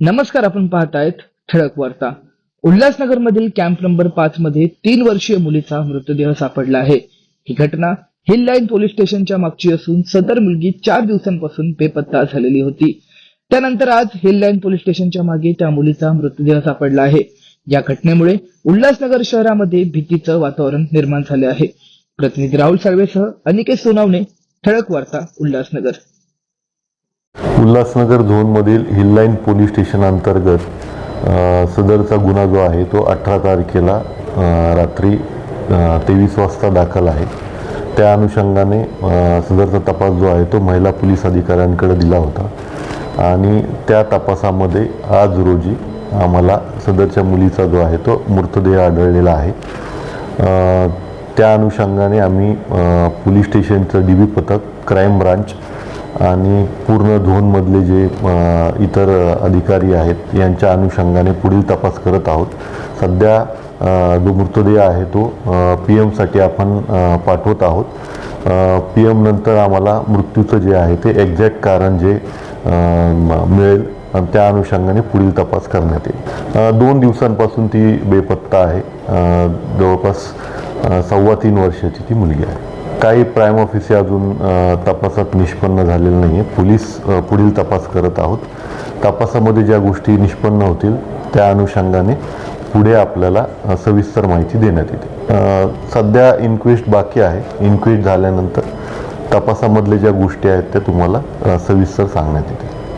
नमस्कार आपण पाहतायत ठळक वार्ता. उल्हासनगरमधील कॅम्प नंबर पाच मध्ये तीन वर्षीय मुलीचा मृतदेह सापडला आहे. ही घटना हिल लाईन पोलीस स्टेशनच्या मागची असून सदर मुलगी चार दिवसांपासून बेपत्ता झालेली होती. त्यानंतर आज हिल लाईन पोलीस स्टेशनच्या मागे त्या मुलीचा मृतदेह सापडला आहे. या घटनेमुळे उल्हासनगर शहरामध्ये भीतीचं वातावरण निर्माण झाले आहे. प्रतिनिधी राहुल साळवेसह अनिकेत सोनावणे ठळक वार्ता उल्हासनगर. उल्हासनगर झोनमधील हिललाईन पोलीस स्टेशन अंतर्गत सदरचा गुन्हा जो आहे तो अठरा तारखेला रात्री तेवीस वाजता दाखल आहे. त्या अनुषंगाने सदरचा तपास जो आहे तो महिला पोलीस अधिकाऱ्यांकडे दिला होता. आणि त्या तपासामध्ये आज रोजी आम्हाला सदरच्या मुलीचा जो आहे तो मृतदेह आढळलेला आहे. त्या अनुषंगाने आम्ही पोलीस स्टेशनचं डी बी पथक क्राईम ब्रांच आणि पूर्ण झोनमधले जे इतर अधिकारी आहेत यांच्या अनुषंगाने पुढील तपास करत आहोत. सध्या जो मृतदेह आहे तो पी एमसाठी आपण पाठवत आहोत. पी एम नंतर आम्हाला मृत्यूचं जे आहे ते एक्झॅक्ट कारण जे मिळेल त्या अनुषंगाने पुढील तपास करण्यात येईल. दोन दिवसांपासून ती बेपत्ता आहे. जवळपास सव्वा तीन वर्षाची ती मुलगी आहे. काही प्राईम ऑफिसी अजून तपासात निष्पन्न झालेलं नाही आहे पोलीस पुढील तपास करत आहोत. तपासामध्ये ज्या गोष्टी निष्पन्न होतील त्या अनुषंगाने पुढे आपल्याला सविस्तर माहिती देण्यात येते. सध्या इन्क्वेस्ट बाकी आहे. इन्क्वेस्ट झाल्यानंतर तपासामधले ज्या गोष्टी आहेत त्या तुम्हाला सविस्तर सांगण्यात येतील.